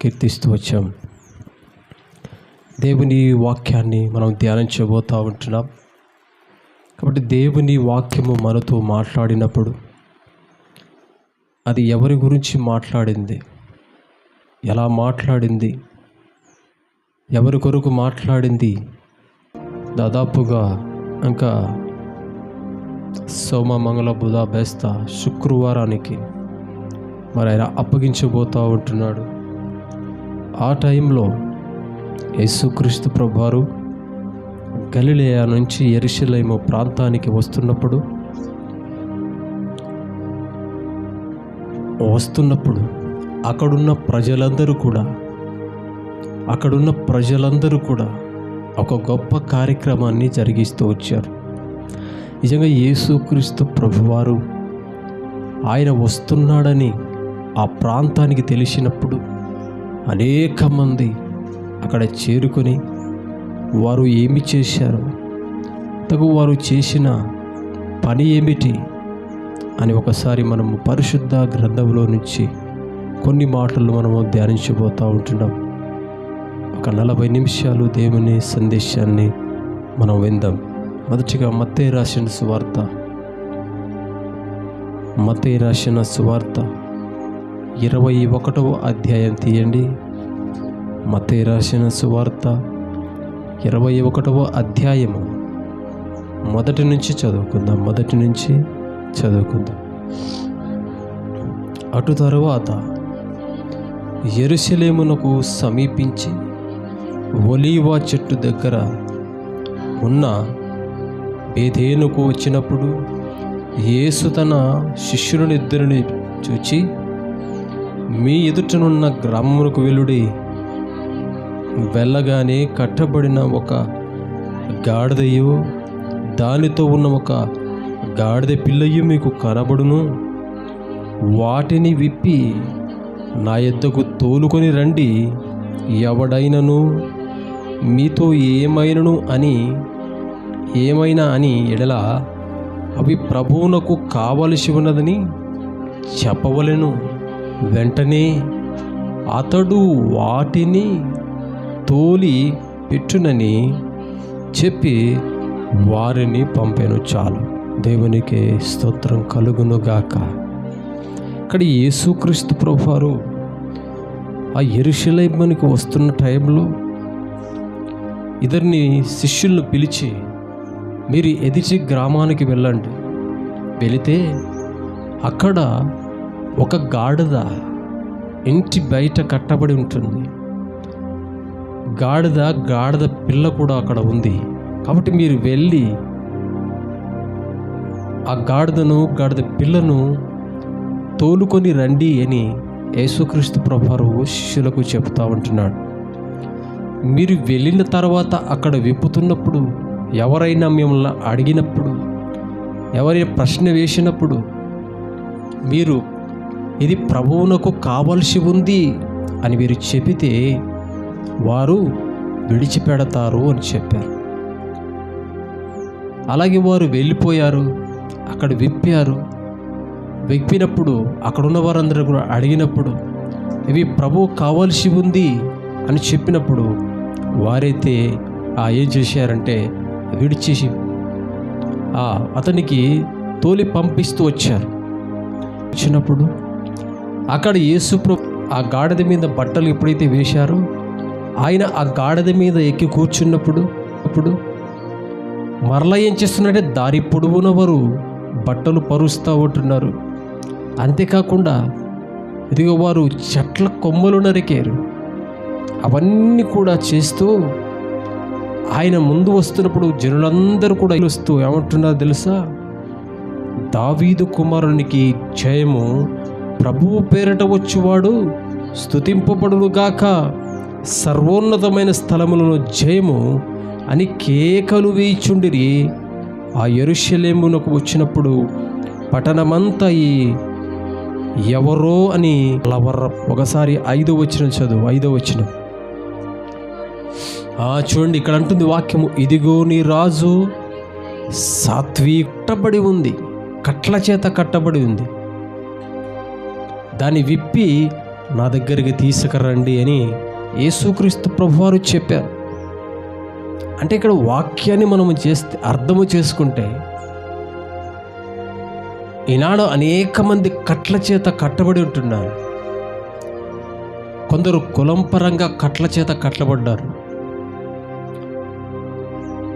కీర్తిస్తూ వచ్చాం. దేవుని వాక్యాన్ని మనం ధ్యానించబోతూ ఉంటున్నాం. కాబట్టి దేవుని వాక్యము మనతో మాట్లాడినప్పుడు అది ఎవరి గురించి మాట్లాడింది? ఎలా మాట్లాడింది? ఎవరి కొరకు మాట్లాడింది? దాదాపుగా ఇంకా సోమ మంగళ బుధ బేస్త శుక్రవారానికి మరి ఆయన అప్పగించబోతూ ఉంటున్నాడు. ఆ టైంలో యేసుక్రీస్తు ప్రభువారు గలిలేయా నుంచి ఎరిశలేము ప్రాంతానికి వస్తున్నప్పుడు వస్తున్నప్పుడు అక్కడున్న ప్రజలందరూ కూడా అక్కడున్న ప్రజలందరూ కూడా ఒక గొప్ప కార్యక్రమాన్ని జరిగిస్తూ వచ్చారు. నిజంగా యేసుక్రీస్తు ప్రభువారు ఆయన వస్తున్నాడని ఆ ప్రాంతానికి తెలిసినప్పుడు అనేక మంది అక్కడ చేరుకొని వారు ఏమి చేశారు? తగు వారు చేసిన పని ఏమిటి? అని ఒకసారి మనము పరిశుద్ధ గ్రంథంలో నుంచి కొన్ని మాటలు మనము ధ్యానించబోతూ ఉంటున్నాం. ఒక నలభై నిమిషాలు దేవుని సందేశాన్ని మనం విందాం. మొదటిగా మత్తే రాసిన సువార్త. మతే రాసిన సువార్త. ఇరవై ఒకటవ అధ్యాయం తీయండి. మతే రాసిన సువార్త ఇరవై ఒకటవ అధ్యాయము. మొదటి నుంచి చదువుకుందాం మొదటి నుంచి చదువుకుందాం. అటు తరువాత ఎరుసలేమునకు సమీపించి ఒలీవా చెట్టు దగ్గర ఉన్న బేధేనుకు వచ్చినప్పుడు యేసు తన శిష్యులనిద్దరిని చూచి మీ ఎదుటనున్న గ్రామమునకు వెలుడి వెళ్ళగానే కట్టబడిన ఒక గాడిదయు దానితో ఉన్న ఒక గాడిద పిల్లయు మీకు కనబడును. వాటిని విప్పి నా ఎద్దకు తోలుకొని రండి. ఎవడైనను మీతో ఏమైనను అని ఏమైనా అని ఎడల అవి ప్రభువునకు కావలసి ఉన్నదని చెప్పవలెను. వెంటనే అతడు వాటిని తోలి పెట్టునని చెప్పి వారిని పంపాను చాలు. దేవునికి స్తోత్రం కలుగునుగాక. ఇక్కడ యేసుక్రీస్తు ప్రభువారు ఆ ఎరుషలేమనికి వస్తున్న టైంలో ఇద్దరిని శిష్యులను పిలిచి మీరు ఎదిచి గ్రామానికి వెళ్ళండి. వెళితే అక్కడ ఒక గాడిద ఇంటి బయట కట్టబడి ఉంటుంది. గాడిద గాడిద పిల్ల కూడా అక్కడ ఉంది. కాబట్టి మీరు వెళ్ళి ఆ గాడిదను గాడిద పిల్లను తోలుకొని రండి అని యేసుక్రీస్తు ప్రభారు శిష్యులకు చెప్తా ఉంటున్నాడు. మీరు వెళ్ళిన తర్వాత అక్కడ విప్పుతున్నప్పుడు ఎవరైనా మిమ్మల్ని అడిగినప్పుడు ఎవరైనా ప్రశ్న వేసినప్పుడు మీరు ఇది ప్రభువునకు కావలసి ఉంది అని వీరు చెబితే వారు విడిచిపెడతారు అని చెప్పారు. అలాగే వారు వెళ్ళిపోయారు అక్కడ విప్పారు. విప్పినప్పుడు అక్కడున్న వారందరూ కూడా అడిగినప్పుడు ఇవి ప్రభు కావాల్సి ఉంది? అని చెప్పినప్పుడు వారైతే ఆ ఏం చేశారంటే విడిచేసి అతనికి తోలి పంపిస్తూ వచ్చారు. వచ్చినప్పుడు అక్కడ యేసు ఆ గాడిద మీద బట్టలు ఎప్పుడైతే వేశారో ఆయన ఆ గాడిద మీద ఎక్కి కూర్చున్నప్పుడు అప్పుడు మరలా ఏం చేస్తున్నారంటే దారి పొడవున వారు బట్టలు పరుస్తూ ఉంటున్నారు. అంతేకాకుండా ఇదిగో వారు చెట్ల కొమ్మలు నరికారు. అవన్నీ కూడా చేస్తూ ఆయన ముందు వస్తున్నప్పుడు జనులందరూ కూడా వస్తూ ఏమంటున్నారు తెలుసా? దావీదు కుమారునికి జయము ప్రభువు పేరిట వచ్చువాడు స్థుతింపబడునుగాక సర్వోన్నతమైన స్థలములను జయము అని కేకలు వేయిచుండిరి. ఆ ఎరుషలేమునకు వచ్చినప్పుడు పట్టణమంతా ఈ ఎవరో అని లవర్ర ఒకసారి ఐదో వచ్చిన చదువు ఐదో వచ్చిన ఆ చూడండి ఇక్కడ అంటుంది వాక్యము ఇదిగో నీ రాజు సాత్వీ కట్టబడి ఉంది కట్ల చేత కట్టబడి ఉంది. దాన్ని విప్పి నా దగ్గరికి తీసుకురండి అని యేసుక్రీస్తు ప్రభువారు చెప్పారు. అంటే ఇక్కడ వాక్యాన్ని మనము చేస్తే అర్థము చేసుకుంటే ఈనాడు అనేక మంది కట్ల చేత కట్టబడి ఉంటున్నారు. కొందరు కులం పరంగా కట్ల చేత కట్టబడ్డారు.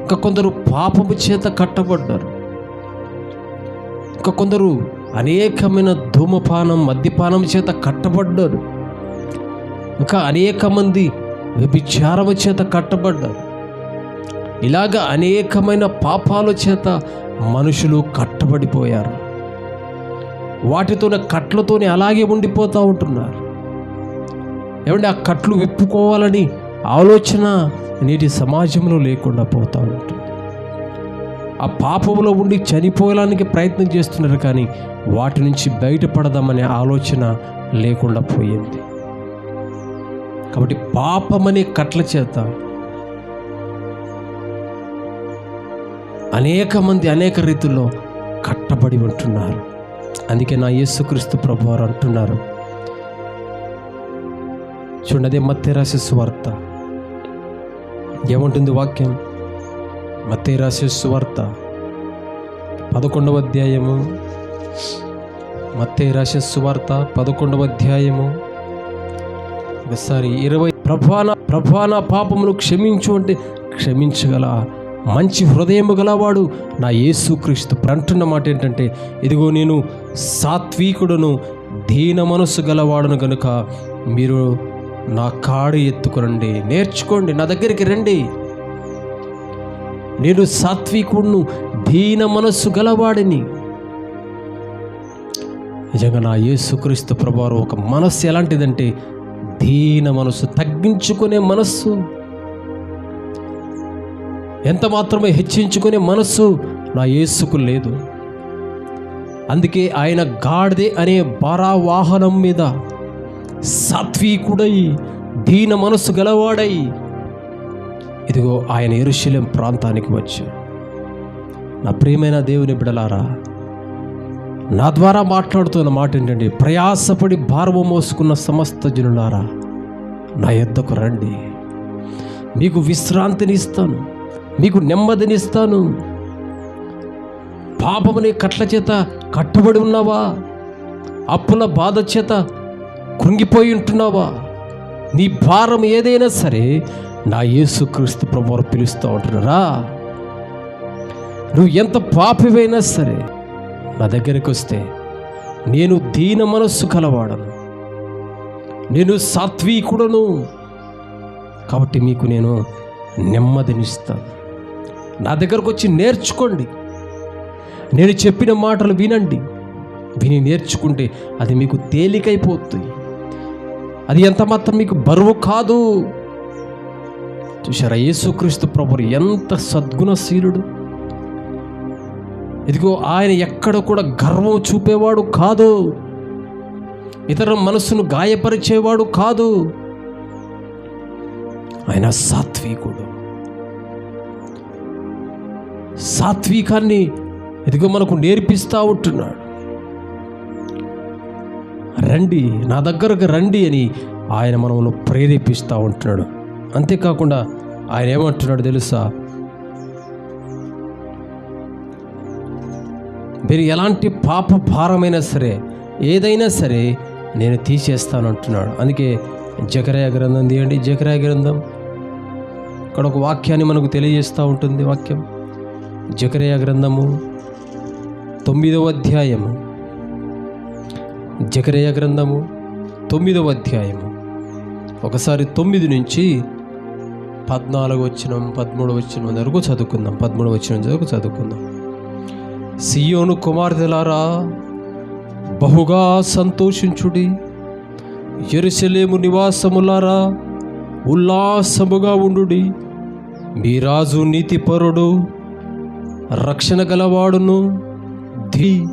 ఇంకా కొందరు పాపము చేత కట్టబడ్డారు. ఇంకా కొందరు అనేకమైన ధూమపానం మద్యపానం చేత కట్టబడ్డారు. ఇంకా అనేక మంది వ్యభిచారము చేత కట్టబడ్డారు. ఇలాగ అనేకమైన పాపాల చేత మనుషులు కట్టబడిపోయారు. వాటితోనే కట్లతోనే అలాగే ఉండిపోతూ ఉంటున్నారు. ఏమంటే ఆ కట్లు విప్పుకోవాలని ఆలోచన నేటి సమాజంలో లేకుండా పోతూ ఉంటుంది. ఆ పాపంలో ఉండి చనిపోయడానికి ప్రయత్నం చేస్తున్నారు కానీ వాటి నుంచి బయటపడదామనే ఆలోచన లేకుండా పోయింది. కాబట్టి పాపమనే కట్ల చేత అనేక మంది అనేక రీతుల్లో కట్టబడి ఉంటున్నారు. అందుకే నా యేసుక్రీస్తు ప్రభు వారు అంటున్నారు. చూడండి అదే మత్తే సువార్త. ఏముంటుంది వాక్యం? మత్తే రాసే సువార్త. పదకొండవ అధ్యాయము మత్తే రాసే సువార్త పదకొండవ అధ్యాయము. ఒకసారి ఇరవై ప్రభాన ప్రభాన పాపమును క్షమించు అంటే క్షమించగల మంచి హృదయము గలవాడు నా యేసుక్రీస్తు అంటున్న మాట ఏంటంటే ఇదిగో నేను సాత్వికుడును దీన మనసు గలవాడును గనుక మీరు నా కాడు ఎత్తుకురండి. నేర్చుకోండి నా దగ్గరికి రండి. నేను సాత్వికుడును దీన మనస్సు గలవాడిని. నిజంగా నా యేసుక్రీస్తు ప్రభావం ఒక మనస్సు ఎలాంటిదంటే దీన మనస్సు తగ్గించుకునే మనస్సు. ఎంత మాత్రమే హెచ్చించుకునే మనస్సు నా యేసుకు లేదు. అందుకే ఆయన గాడిదే అనే బారావాహనం మీద సాత్వికుడై దీన మనస్సు గలవాడై ఇదిగో ఆయన ఎరుశలేం ప్రాంతానికి వచ్చాడు. నా ప్రియమైన దేవుని బిడలారా నా ద్వారా మాట్లాడుతున్న మాట ఏంటంటే ప్రయాసపడి భారము మోసుకున్న సమస్త జనులారా నా యొద్దకు రండి. మీకు విశ్రాంతిని ఇస్తాను మీకు నెమ్మదినిస్తాను. పాపముని కట్ల చేత కట్టుబడి ఉన్నావా? అప్పుల బాధ చేత కృంగిపోయి ఉంటున్నావా? నీ భారం ఏదైనా సరే నా యేసుక్రీస్తు ప్రభువారు పిలుస్తూ ఉంటున్నారా? నువ్వు ఎంత పాపివైనా సరే నా దగ్గరికి వస్తే నేను దీన మనస్సు కలవాడను. నేను సాత్వికుడను. కాబట్టి మీకు నేను నెమ్మదినిస్తాను. నా దగ్గరకు వచ్చి నేర్చుకోండి. నేను చెప్పిన మాటలు వినండి. విని నేర్చుకుంటే అది మీకు తేలికైపోతుంది. అది ఎంత మాత్రం మీకు బరువు కాదు. చూసారా యేసుక్రీస్తు ప్రభు ఎంత సద్గుణశీలుడు. ఇదిగో ఆయన ఎక్కడ కూడా గర్వం చూపేవాడు కాదు. ఇతర మనసును గాయపరిచేవాడు కాదు. ఆయన సాత్వికుడు. సాత్వికాన్ని ఇదిగో మనకు నేర్పిస్తూ ఉంటున్నాడు. రండి నా దగ్గరకు రండి అని ఆయన మనల్ని ప్రేరేపిస్తూ ఉంటున్నాడు. అంతేకాకుండా ఆయన ఏమంటున్నాడు తెలుసా? మీరు ఎలాంటి పాప భారమైనా సరే ఏదైనా సరే నేను తీసేస్తాను అంటున్నాడు. అందుకే జకరాయ గ్రంథం తీయండి. జకరాయ గ్రంథం ఇక్కడ ఒక వాక్యాన్ని మనకు తెలియజేస్తూ ఉంటుంది వాక్యం. జకరయ గ్రంథము తొమ్మిదవ అధ్యాయము. జకరయ గ్రంథము తొమ్మిదవ అధ్యాయము. ఒకసారి తొమ్మిది నుంచి పద్నాలుగు వచ్చిన పదమూడు వచ్చిన వరకు చదువుకుందాం. పదమూడు వచ్చిన వరకు చదువుకుందాం. సియోను కుమార్తెలారా బహుగా సంతోషించుడి. ఎరుసలేము నివాసములారా ఉల్లాసముగా ఉండుడి. మీ రాజు నీతిపరుడు రక్షణ గలవాడును ధీ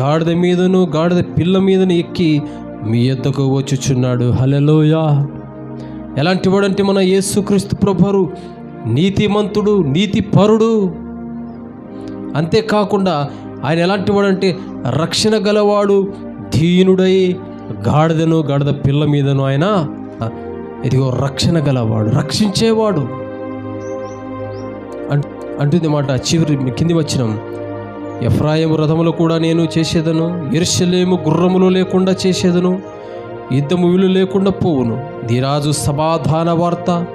గాడిద మీదను గాడిద పిల్ల మీదను ఎక్కి మీ ఎద్దకు వచ్చుచున్నాడు. హలలోయా ఎలాంటి వాడంటే మన యేసుక్రీస్తు ప్రభరు నీతిమంతుడు నీతిపరుడు. అంతేకాకుండా ఆయన ఎలాంటి వాడంటే రక్షణ గలవాడు దీనుడై గాడిదను గాడిద పిల్ల మీదను ఆయన ఇదిగో రక్షణ గలవాడు రక్షించేవాడు. అంటుంది మాట చివరి కింది వచ్చినం ఎఫ్రాయిము రథములు కూడా నేను చేసేదను ఎరుషలేము గుర్రములు లేకుండా చేసేదను యుద్ధము వీలు లేకుండా పోవును. ధీరాజు సమాధాన వార్త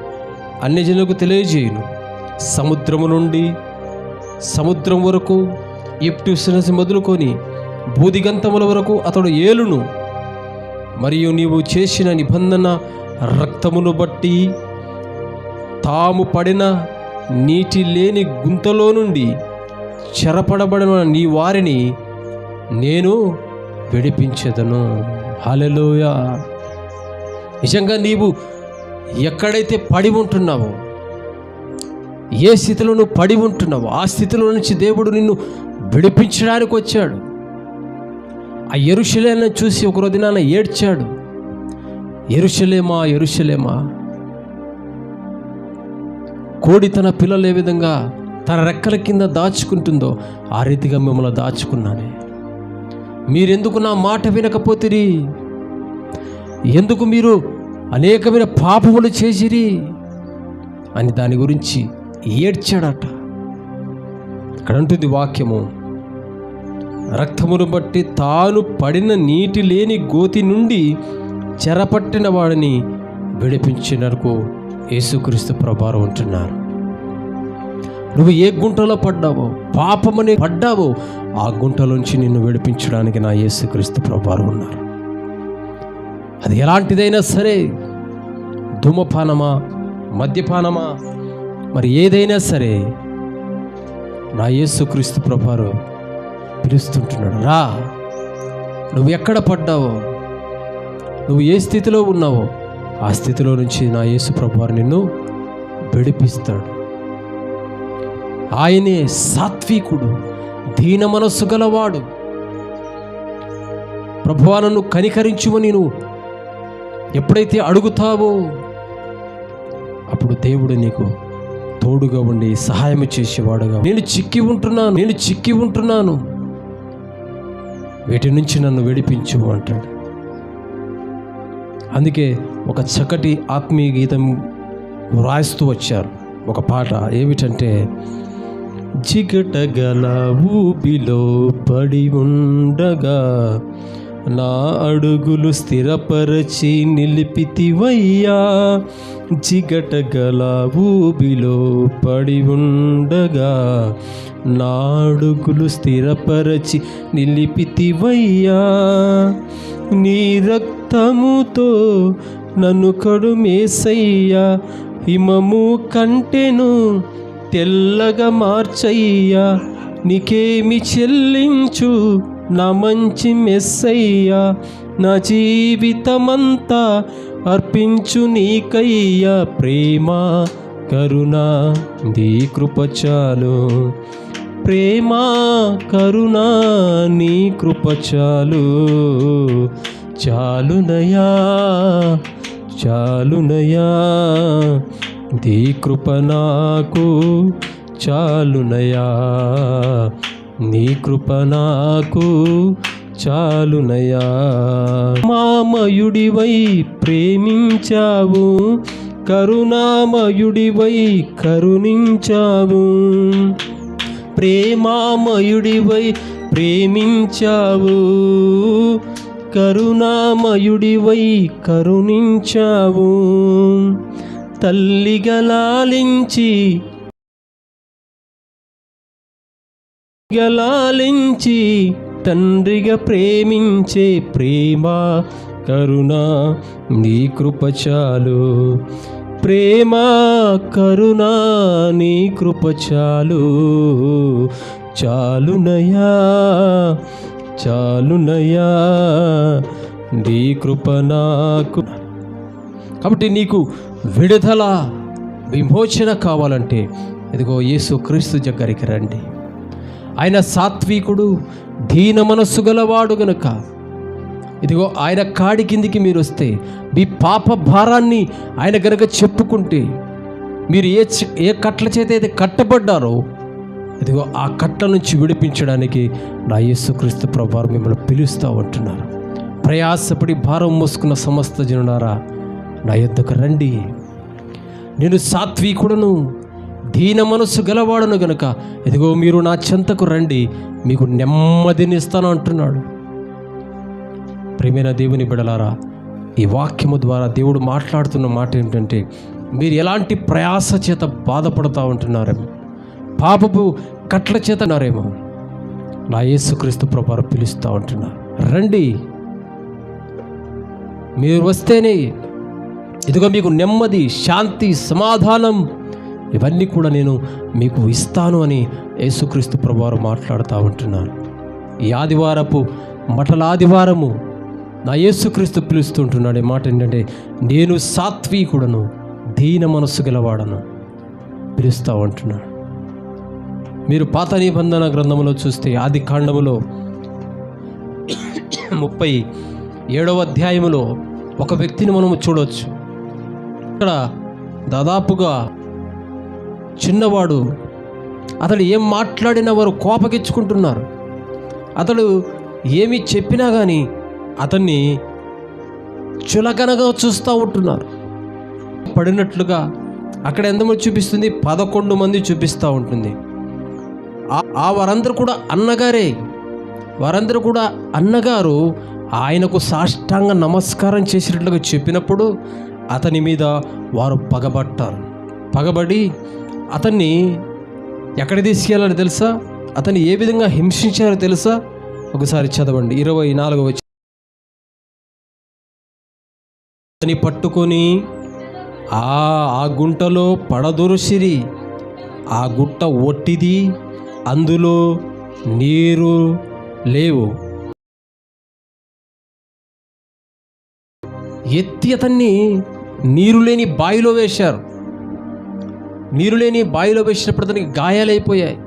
అన్యజనులకు తెలియజేయును. సముద్రము నుండి సముద్రం వరకు ఎప్టిసినసి మొదలుకొని బూదిగంతముల వరకు అతడు ఏలును. మరియు నీవు చేసిన నిబంధన రక్తమును బట్టి తాము పడిన నీటి లేని గుంతలో నుండి చెరపడబడిన నీ వారిని నేను విడిపించెదను. హలలోయ నిజంగా నీవు ఎక్కడైతే పడి ఉంటున్నావో ఏ స్థితిలో నువ్వు పడి ఉంటున్నావు? ఆ స్థితిలో నుంచి దేవుడు నిన్ను విడిపించడానికి వచ్చాడు. ఆ ఎరుశలేమని చూసి ఒక రోజున ఏడ్చాడు. ఎరుషలేమా ఎరుషలేమా కోడి తన పిల్లలు ఏ విధంగా తన రెక్కల కింద దాచుకుంటుందో ఆ రీతిగా మిమ్మల్ని దాచుకున్నానే. మీరెందుకు నా మాట వినకపోతిరి? ఎందుకు మీరు అనేకమైన పాపములు చేసిరి? అని దాని గురించి ఏడ్చాడట. ఇక్కడ అంటుంది వాక్యము. రక్తమును బట్టి తాను పడిన నీటి లేని గోతి నుండి చెరపట్టిన వాడిని విడిపించినకు యేసుక్రీస్తు ప్రభావం ఉంటున్నారు నువ్వు ఏ గుంటలో పడ్డావో పాపమని పడ్డావో ఆ గుంటలోంచి నిన్ను విడిపించడానికి నా యేసుక్రీస్తు ప్రభావం ఉన్నారు. అది ఎలాంటిదైనా సరే ధూమపానమా మద్యపానమా మరి ఏదైనా సరే నా యేసుక్రీస్తు ప్రభారు పిలుస్తుంటున్నాడు. రా. నువ్వు ఎక్కడ పడ్డావో నువ్వు ఏ స్థితిలో ఉన్నావో ఆ స్థితిలో నుంచి నా యేసు ప్రభువారు నిన్ను విడిపిస్తాడు. ఆయనే సాత్వికుడు దీన మనస్సు గలవాడు. ప్రభువా నన్ను కనికరించుమని నువ్వు ఎప్పుడైతే అడుగుతావో అప్పుడు దేవుడు నీకు తోడుగా ఉండి సహాయం చేసేవాడుగా. నేను చిక్కి ఉంటున్నాను నేను చిక్కి ఉంటున్నాను. వీటి నుంచి నన్ను విడిపించు అంటాడు. అందుకే ఒక చక్కటి ఆత్మీయ గీతం వ్రాయిస్తూ వచ్చారు. ఒక పాట ఏమిటంటే జిగటగల ఊపిలో పడి ఉండగా నా అడుగులు స్థిరపరచి నిలిపితివయ్యా జిగటగల ఊబిలో పడి ఉండగా నా అడుగులు స్థిరపరచి నిలిపితివయ్యా నీ రక్తముతో నన్ను కడుమేసయ్యా హిమము కంటెను తెల్లగా మార్చయ్యా నీకేమి చెల్లించు? నా మంచి మెస్సయ్యా నా జీవితమంతా అర్పించు నీకయ్యా ప్రేమ కరుణ నీ కృపచాలు ప్రేమ కరుణ నీ కృపచాలు చాలునయా చాలునయా నీ కృప నాకు చాలునయా నీ కృప నాకు చాలునయా మామయుడివై ప్రేమించావు కరుణామయుడివై కరుణించావు. ప్రేమామయుడివై ప్రేమించావు కరుణామయుడివై కరుణించావు. తల్లిగలాలించి గలాలించి తండ్రిగా ప్రేమించే ప్రేమ కరుణ నీ కృప చాలు. ప్రేమ కరుణ నీ కృప చాలు. చాలునయా చాలునయా నీ కృప నాకు. కాబట్టి నీకు విడుదల విమోచన కావాలంటే ఇదిగో యేసు క్రీస్తు దగ్గరికి రండి. ఆయన సాత్వికుడు దీన మనస్సు గలవాడు గనుక. ఇదిగో ఆయన కాడి కిందికి మీరు వస్తే మీ పాప భారాన్ని ఆయన గనక చెప్పుకుంటే మీరు ఏ ఏ కట్ల చేత అయితే కట్టబడ్డారో ఇదిగో ఆ కట్ల నుంచి విడిపించడానికి నా యేసుక్రీస్తు ప్రభావం మిమ్మల్ని పిలుస్తూ ఉంటున్నారు ప్రయాసపడి భారం మోసుకున్న సమస్త జనులారా నా యొద్దకు రండి. నేను సాత్వికుడను దీన మనస్సు గలవాడును గనుక ఇదిగో మీరు నా చెంతకు రండి మీకు నెమ్మదినిస్తాను అంటున్నాడు. ప్రేమైన దేవుని బిడలారా ఈ వాక్యము ద్వారా దేవుడు మాట్లాడుతున్న మాట ఏంటంటే మీరు ఎలాంటి ప్రయాస చేత బాధపడుతూ ఉంటున్నారేమో పాపపు కట్ల చేత నారేమో నా యేసుక్రీస్తు ప్రభావం పిలుస్తూ ఉంటున్నారు. రండి. మీరు వస్తేనే ఇదిగో మీకు నెమ్మది శాంతి సమాధానం ఇవన్నీ కూడా నేను మీకు ఇస్తాను అని యేసుక్రీస్తు ప్రభువారు మాట్లాడుతూ ఉంటున్నాను ఈ ఆదివారపు మటల ఆదివారము నా యేసుక్రీస్తు పిలుస్తుంటున్నాడు ఈ మాట ఏంటంటే నేను సాత్వికుడను దీన మనస్సు గలవాడను పిలుస్తూ ఉంటున్నాడు. మీరు పాత నిబంధన గ్రంథంలో చూస్తే ఆది కాండములో ముప్పై ఏడవ అధ్యాయములో ఒక వ్యక్తిని మనము చూడవచ్చు ఇక్కడ దాదాపుగా చిన్నవాడు. అతడు ఏం మాట్లాడినా వారు కోపగించుకుంటున్నారు. అతడు ఏమి చెప్పినా కానీ అతన్ని చులకనగా చూస్తూ ఉంటున్నారు. పడినట్లుగా అక్కడ ఎంతమంది చూపిస్తుంది? పదకొండు మంది చూపిస్తూ ఉంటుంది. ఆ- ఆ వారందరూ కూడా అన్నగారే. వారందరూ కూడా అన్నగారు ఆయనకు సాష్టాంగ నమస్కారం చేసినట్లుగా చెప్పినప్పుడు అతని మీద వారు పగబట్టారు. పగబడి అతన్ని ఎక్కడ తీసుకెళ్ళాలని తెలుసా? అతన్ని ఏ విధంగా హింసించారో తెలుసా? ఒకసారి చదవండి. ఇరవై నాలుగు వచ్చి అతని పట్టుకొని ఆ ఆ గుంటలో పడదొరిసిరి. ఆ గుట్ట ఒట్టిది. అందులో నీరు లేవు. ఎత్తి అతన్ని నీరు లేని బావిలో వేశారు. నీరు లేని బావిలో వేసినప్పుడు అతనికి గాయాలైపోయాయి.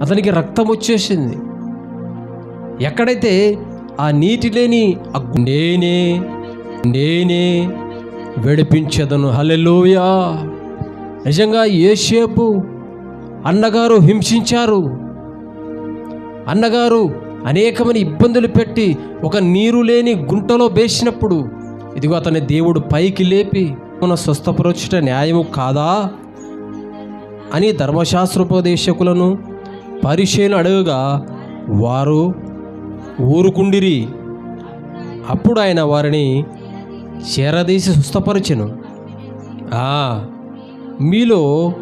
అతనికి రక్తం వచ్చేసింది. ఎక్కడైతే ఆ నీటి లేని ఆ నేనే నేనే విడిపించదను. హలెలోయా నిజంగా ఏసేపు అన్నగారు హింసించారు. అన్నగారు అనేకమైన ఇబ్బందులు పెట్టి ఒక నీరు లేని గుంటలో వేసినప్పుడు ఇదిగో అతని దేవుడు పైకి లేపి మన స్వస్థపరచుట న్యాయము కాదా? అని ధర్మశాస్త్రోపదేశకులను పరిశీలన అడగగా వారు ఊరుకుండిరి. అప్పుడు ఆయన వారిని చేరదీసి స్వస్థపరచెను ఆ, మీలో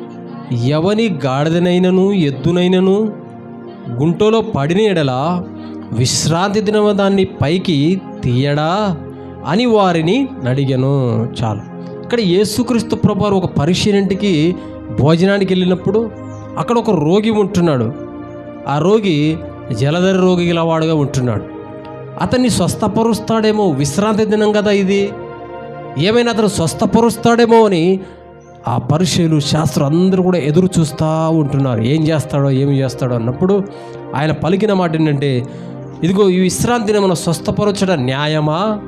ఎవని గాడిదనైనను ఎద్దునైనను గుంటలో పడిన ఎడల విశ్రాంతి దినమ దాన్ని పైకి తీయడా? అని వారిని అడిగాను చాలు. ఇక్కడ యేసుక్రీస్తు ప్రభు ఒక పరిశీలనటికి భోజనానికి వెళ్ళినప్పుడు అక్కడ ఒక రోగి ఉంటున్నాడు. ఆ రోగి జలధర రోగి గలవాడుగా ఉంటున్నాడు. అతన్ని స్వస్థపరుస్తాడేమో విశ్రాంతి దినం కదా ఇది. ఏమైనా అతను స్వస్థపరుస్తాడేమో అని ఆ పరిశీలు శాస్త్రం అందరూ కూడా ఎదురు చూస్తూ ఉంటున్నారు. ఏం చేస్తాడో ఏమి చేస్తాడో అన్నప్పుడు ఆయన పలికిన మాట ఏంటంటే ఇదిగో ఈ విశ్రాంతిని మనం స్వస్థపరచడం న్యాయమా?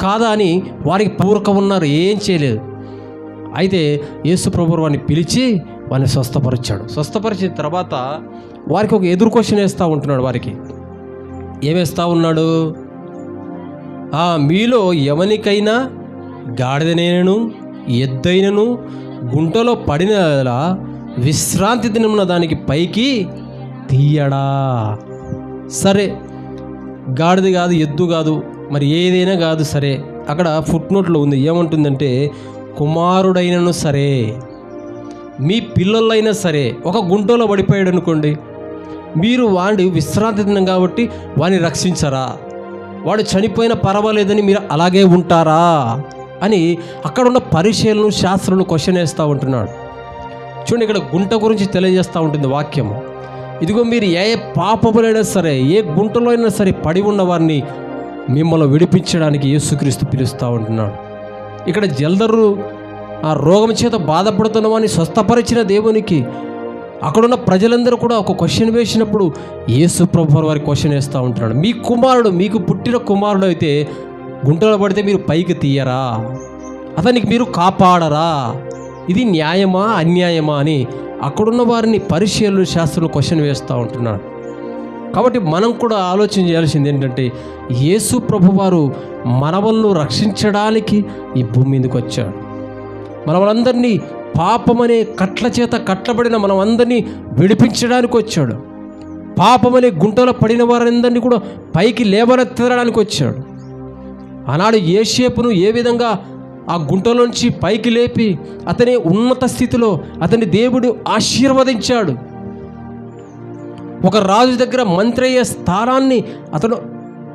కాదా? అని వారికి పూరకం ఉన్నారు. ఏం చేయలేదు. అయితే యేసు ప్రభు వాడిని పిలిచి వాడిని స్వస్థపరిచాడు. స్వస్థపరిచిన తర్వాత వారికి ఒక ఎదురు క్వశ్చన్ వేస్తూ ఉంటున్నాడు వారికి. ఏమేస్తూ ఉన్నాడు? ఆ మీలో ఎవనికైనా గాడిదనైనను ఎద్దైనను గుంటలో పడిన విశ్రాంతి దినమున దానికి పైకి తీయడా? సరే గాడిద కాదు ఎద్దు కాదు మరి ఏదైనా కాదు సరే అక్కడ ఫుట్ నోట్లో ఉంది. ఏమంటుందంటే కుమారుడైనను సరే మీ పిల్లలైనా సరే ఒక గుంటలో పడిపోయాడు అనుకోండి మీరు వాడి విశ్రాంతి దినం కాబట్టి వాడిని రక్షించరా? వాడు చనిపోయిన పర్వాలేదని మీరు అలాగే ఉంటారా? అని అక్కడ ఉన్న పరిశీలన శాస్త్రులు క్వశ్చన్ వేస్తూ ఉంటున్నాడు. చూడండి ఇక్కడ గుంట గురించి తెలియజేస్తూ ఉంటుంది వాక్యము. ఇదిగో మీరు ఏ పాపములైనా సరే ఏ గుంటలో అయినా సరే పడి ఉన్న వారిని మిమ్మల్ని విడిపించడానికి యేసుక్రీస్తు పిలుస్తూ ఉంటున్నాడు. ఇక్కడ జల్దరు ఆ రోగం చేత బాధపడుతున్నామని స్వస్థపరిచిన దేవునికి అక్కడున్న ప్రజలందరూ కూడా ఒక క్వశ్చన్ వేసినప్పుడు యేసు ప్రభు వారి క్వశ్చన్ వేస్తూ ఉంటున్నాడు. మీ కుమారుడు మీకు పుట్టిన కుమారుడు అయితే గుంటలో పడితే మీరు పైకి తీయరా? అతనికి మీరు కాపాడరా? ఇది న్యాయమా అన్యాయమా అని అక్కడున్న వారిని పరిశీలన శాస్త్రంలో క్వశ్చన్ వేస్తూ ఉంటున్నాడు. కాబట్టి మనం కూడా ఆలోచన చేయాల్సింది ఏంటంటే యేసు ప్రభువారు మనవలను రక్షించడానికి ఈ భూమి మీదకి వచ్చాడు. మనమందరినీ పాపమనే కట్ల చేత కట్టబడిన మనం అందరినీ విడిపించడానికి వచ్చాడు. పాపమనే గుంటలో పడిన వారందరినీ కూడా పైకి లేవనెత్తడానికి వచ్చాడు. ఆనాడు ఏషేపును ఏ విధంగా ఆ గుంటలోంచి పైకి లేపి అతని ఉన్నత స్థితిలో అతని దేవుడు ఆశీర్వదించాడు. ఒక రాజు దగ్గర మంత్రి అయ్యే స్థానాన్ని అతను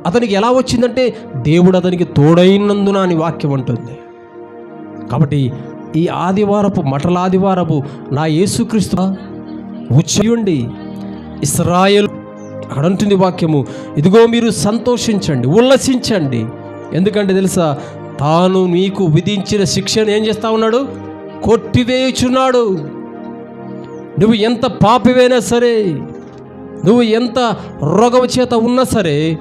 అతనికి ఎలా వచ్చిందంటే దేవుడు అతనికి తోడైనందున అని వాక్యం ఉంటుంది కాబట్టి ఈ ఆదివారపు మటలాదివారపు నా యేసుక్రీస్తు ఉచ్చయుండి ఇస్రాయల్ అక్కడ వాక్యము ఇదిగో మీరు సంతోషించండి ఉల్లసించండి. ఎందుకంటే తెలుసా తాను మీకు విధించిన శిక్షను ఏం చేస్తా ఉన్నాడు? కొట్టివేయుచున్నాడు. నువ్వు ఎంత పాపివైనా సరే నువ్వు ఎంత రోగం చేత ఉన్నా సరే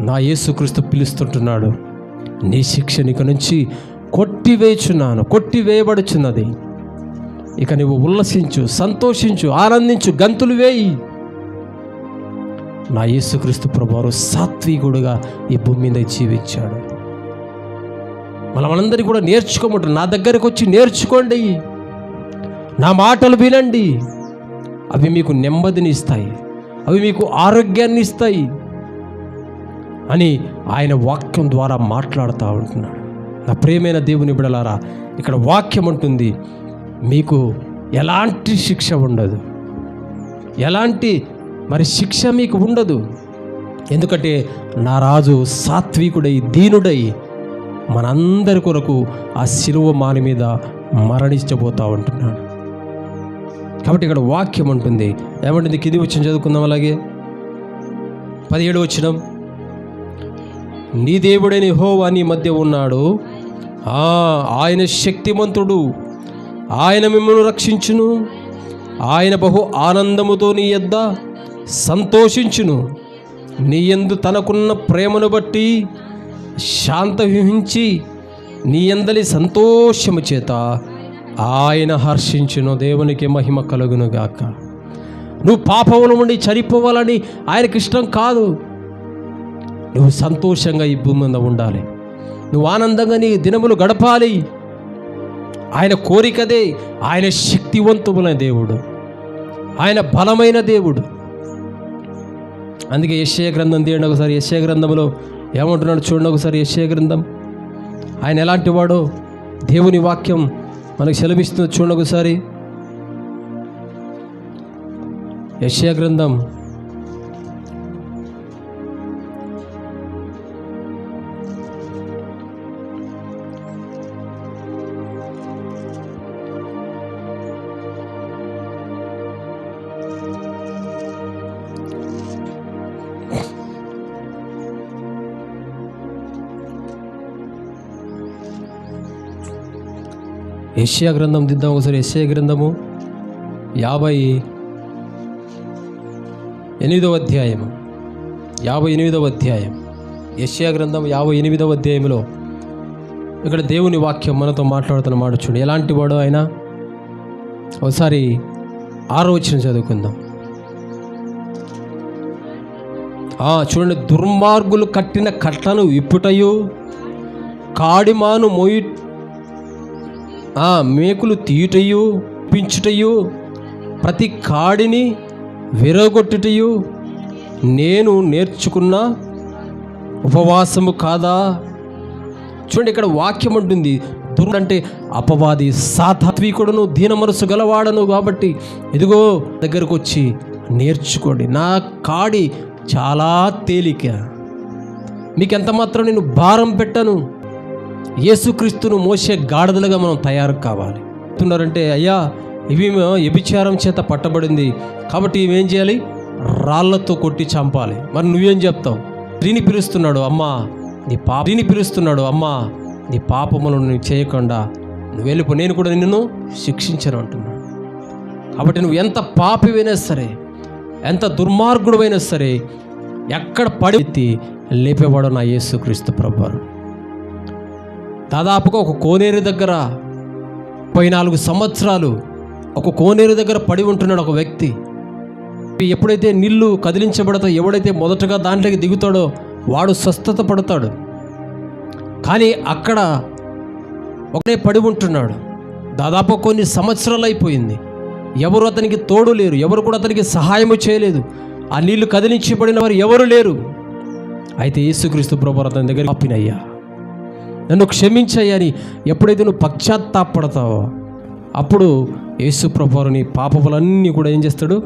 నా యేసుక్రీస్తు పిలుస్తుంటున్నాడు. నీ శిక్షణ ఇక నుంచి కొట్టివేయుచున్నాను కొట్టివేయబడుచున్నది. ఇక నువ్వు ఉల్లసించు సంతోషించు ఆనందించు గంతులు వేయి. నా యేసుక్రీస్తు ప్రభువారు సాత్వికుడుగా ఈ భూమి మీద జీవించాడు. మనమందరికీ కూడా నేర్చుకోమంటారు నా దగ్గరకు వచ్చి నేర్చుకోండి. నా మాటలు వినండి. అవి మీకు నెమ్మదిని ఇస్తాయి. అవి మీకు ఆరోగ్యాన్ని ఇస్తాయి అని ఆయన వాక్యం ద్వారా మాట్లాడుతూ ఉంటున్నాడు. నా ప్రేమైన దేవుని బిడలారా ఇక్కడ వాక్యం ఉంటుంది మీకు ఎలాంటి శిక్ష ఉండదు. ఎలాంటి మరి శిక్ష మీకు ఉండదు. ఎందుకంటే నా రాజు సాత్వికుడై దీనుడై మనందరి కొరకు ఆ శిలువ మాని మీద మరణించబోతా ఉంటున్నాడు. కాబట్టి ఇక్కడ వాక్యం ఉంటుంది. ఏమంటుంది? కింది వచ్చిన చదువుకుందాం అలాగే. పదిహేడు వచ్చినం. నీ దేవుడైన హోవా నీ మధ్య ఉన్నాడు. ఆ, ఆయన శక్తిమంతుడు. ఆయన మిమ్మల్ని రక్షించును. ఆయన బహు ఆనందముతో నీ యొద్ద సంతోషించును. నీ ఎందు తనకున్న ప్రేమను బట్టి శాంత విహించి నీ ఎందలి సంతోషము చేత ఆయన హర్షించును దేవునికి మహిమ కలుగును గాక నువ్వు పాపముల నుండి చనిపోవాలని ఆయనకి ఇష్టం కాదు. నువ్వు సంతోషంగా ఈ భూమి మీద ఉండాలి. నువ్వు ఆనందంగా నీ దినములు గడపాలి. ఆయన కోరికదే ఆయన శక్తివంతమైన దేవుడు. ఆయన బలమైన దేవుడు. అందుకే యశ్య గ్రంథం తీయండి ఒకసారి. యశ్య గ్రంథంలో ఏమంటున్నాడు చూడండి ఒకసారి యశ్య గ్రంథం. ఆయన ఎలాంటి వాడో? దేవుని వాక్యం మనకు సెలవిస్తుంది చూడండి ఒకసారి. యశ్యా గ్రంథం ఏషియా గ్రంథం దిద్దాం ఒకసారి. యెషయా గ్రంథము యాభై ఎనిమిదవ అధ్యాయము. యాభై ఎనిమిదవ అధ్యాయం. ఏషియా గ్రంథం యాభై ఎనిమిదవ అధ్యాయంలో ఇక్కడ దేవుని వాక్యం మనతో మాట్లాడుతున్న మాట చూడు ఎలాంటి వాడు ఆయన? ఒకసారి ఆరో వచ్చిన చదువుకుందాం చూడండి దుర్మార్గులు కట్టిన కట్టను విప్పుటయు కాడిమాను మోయి ఆ మేకులు తీయుటయు పించుటయు ప్రతి కాడిని విరగొట్టుటయు నేను నేర్చుకున్న ఉపవాసము కాదా? చూడండి ఇక్కడ వాక్యం ఉంటుంది అంటే అపవాది సాత్వికుడును దీన మనసు గలవాడను కాబట్టి ఇదిగో దగ్గరకు వచ్చి నేర్చుకోండి. నా కాడి చాలా తేలిక. మీకు ఎంత మాత్రం నేను భారం పెట్టను. యేసుక్రీస్తును మోసే గాడిదలుగా మనం తయారు కావాలి. చెప్తున్నారంటే అయ్యా ఇవి వ్యభిచారం చేత పట్టబడింది. కాబట్టి ఇవేం చేయాలి? రాళ్ళతో కొట్టి చంపాలి. మరి నువ్వేం చెప్తావు? స్త్రీని పిలుస్తున్నాడు అమ్మా నీ పాప పిలుస్తున్నాడు అమ్మా నీ పాపములను నువ్వు చేయకుండా నువ్వు వెళ్ళిపో. నేను కూడా నిన్ను శిక్షించను అంటున్నాడు. కాబట్టి నువ్వు ఎంత పాపివైనా సరే ఎంత దుర్మార్గుడైనా సరే ఎక్కడ పడి లేపేవాడు నా యేసుక్రీస్తు ప్రభువారు. దాదాపుగా ఒక కోనేరు దగ్గర ముప్పై నాలుగు సంవత్సరాలు ఒక కోనేరు దగ్గర పడి ఉంటున్నాడు ఒక వ్యక్తి. ఎప్పుడైతే నీళ్ళు కదిలించబడతాయో ఎవడైతే మొదటగా దాంట్లోకి దిగుతాడో వాడు స్వస్థత పడతాడు. కానీ అక్కడ ఒకటే పడి ఉంటున్నాడు. దాదాపు కొన్ని సంవత్సరాలు అయిపోయింది. ఎవరు అతనికి తోడు లేరు. ఎవరు కూడా అతనికి సహాయము చేయలేదు. ఆ నీళ్ళు కదిలించబడిన వారు ఎవరు లేరు. అయితే యేసుక్రీస్తు ప్రభు అతని దగ్గర ఆపినయ్యా. నన్ను క్షమించయ్యని ఎప్పుడైతే నువ్వు పశ్చాత్తాపడతావో అప్పుడు యేసు నీ పాపములన్నీ కూడా ఏం చేస్తాడు?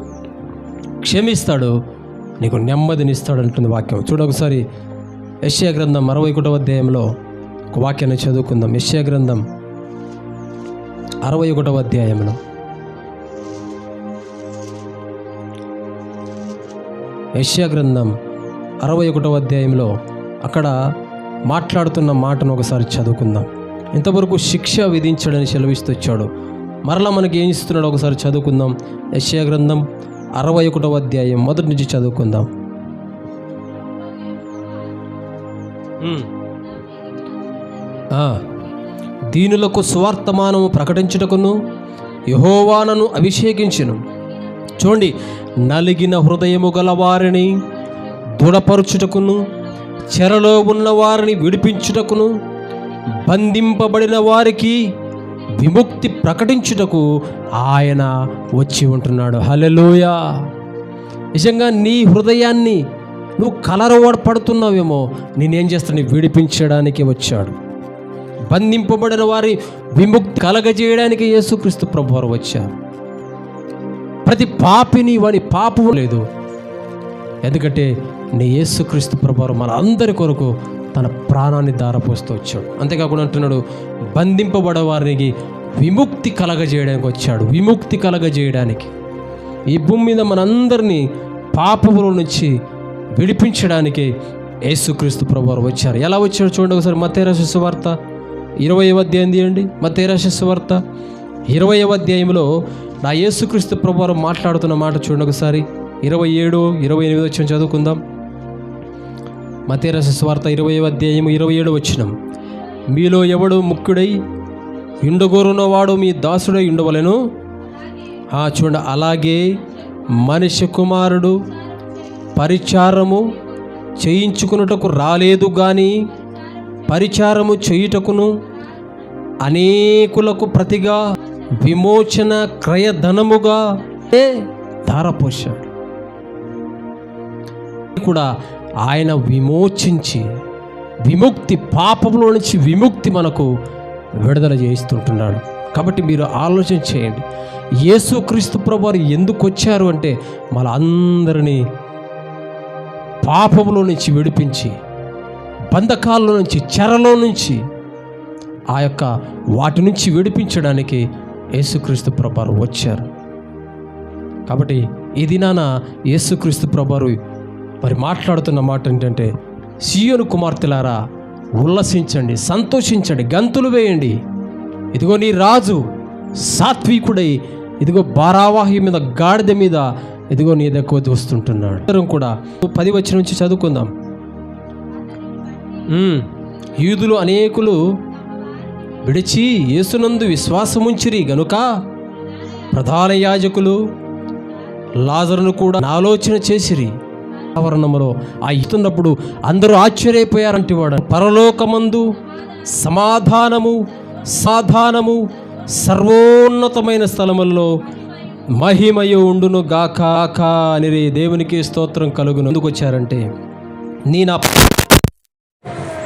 క్షమిస్తాడు. నీకు నెమ్మదినిస్తాడు అంటుంది వాక్యం. చూడ ఒకసారి యశ్యా గ్రంథం అరవై ఒకటవ అధ్యాయంలో ఒక వాక్యాన్ని చదువుకుందాం. యశ్యా గ్రంథం అరవై ఒకటవ అధ్యాయంలో. యశ్యా గ్రంథం అరవై ఒకటవ అధ్యాయంలో అక్కడ మాట్లాడుతున్న మాటను ఒకసారి చదువుకుందాం. ఇంతవరకు శిక్ష విధించడని సెలవిస్తూ వచ్చాడు. మరలా మనకి ఏం ఇస్తున్నాడు ఒకసారి చదువుకుందాం. యశ్యా గ్రంథం అరవై ఒకటవ అధ్యాయం మొదటి నుంచి చదువుకుందాం. దీనులకు స్వార్థమానము ప్రకటించుటకును యహోవానను అభిషేకించును. చూడండి నలిగిన హృదయము గల వారిని దృఢపరుచుటకును చెరలో ఉన్న వారిని విడిపించుటకును బంధింపబడిన వారికి విముక్తి ప్రకటించుటకు ఆయన వచ్చి ఉంటున్నాడు. హల్లెలూయా! నిజంగా నీ హృదయాన్ని నువ్వు కలరవడపడుతున్నావేమో నేనేం చేస్తాను? విడిపించడానికి వచ్చాడు. బంధింపబడిన వారి విముక్తి కలగజేయడానికి యేసుక్రీస్తు ప్రభువారు వచ్చారు. ప్రతి పాపిని వారి పాపం లేదు. ఎందుకంటే నీ యేసుక్రీస్తు ప్రభావం మన అందరి కొరకు తన ప్రాణాన్ని దారపోస్తూ వచ్చాడు. అంతేకాకుండా అంటున్నాడు బంధింపబడే వారికి విముక్తి కలగజేయడానికి వచ్చాడు విముక్తి కలగజేయడానికి. ఈ భూమి మీద మనందరినీ పాపముల నుంచి విడిపించడానికి యేసుక్రీస్తు ప్రభువారు వచ్చారు. ఎలా వచ్చారు చూడండి ఒకసారి మతేరాశిస్సు వార్త ఇరవై అధ్యాయం తీయండి. మతేరాశిస్సు వార్త ఇరవై అధ్యాయంలో నా యేసుక్రీస్తు ప్రభువారు మాట్లాడుతున్న మాట చూడండి ఒకసారి. ఇరవై ఏడు ఇరవై ఎనిమిది వచ్చి చదువుకుందాం. మతేరస స్వార్త ఇరవై అధ్యాయం ఇరవై ఏడు వచ్చినం మీలో ఎవడు ముఖ్యుడై ఇండగోరున్నవాడు మీ దాసుడై ఉండవలెను ఆ చూడండి అలాగే మనిషి కుమారుడు పరిచారము చేయించుకున్నటకు రాలేదు కానీ పరిచారము చేయుటకును అనేకులకు ప్రతిగా విమోచన క్రయధనముగా ధారపోశాడు. కూడా ఆయన విమోచించి విముక్తి పాపంలో నుంచి విముక్తి మనకు విడుదల చేయిస్తుంటున్నాడు. కాబట్టి మీరు ఆలోచన చేయండి. యేసుక్రీస్తు ప్రభువారు ఎందుకు వచ్చారు అంటే మన అందరినీ పాపములో నుంచి విడిపించి బంధకాల్లో నుంచి చెరలో నుంచి ఆ యొక్క వాటి నుంచి విడిపించడానికి యేసుక్రీస్తు ప్రభారు వచ్చారు. కాబట్టి ఈ దినాన యేసుక్రీస్తు ప్రభారు మరి మాట్లాడుతున్న మాట ఏంటంటే సీయోను కుమార్తెలారా ఉల్లసించండి సంతోషించండి గంతులు వేయండి. ఇదిగో నీ రాజు సాత్వికుడై ఇదిగో బారావాహి మీద గాడిద మీద ఇదిగో నీ దగ్గర వస్తుంటున్నాడు. అందరం కూడా పది వచ్చి నుంచి చదువుకుందాం. యూదులు అనేకులు విడిచి యేసునందు విశ్వాసముంచిరి గనుక ప్రధాన యాజకులు లాజరును కూడా ఆలోచన చేసిరి. వాతావరణంలో ఆ ఇస్తున్నప్పుడు అందరూ ఆశ్చర్యపోయారంటే వాడు. పరలోకమందు సమాధానము సాధానము సర్వోన్నతమైన స్థలములలో మహిమయు ఉండును గాక అని దేవునికి స్తోత్రం కలుగును. ఎందుకు వచ్చారంటే నీ నా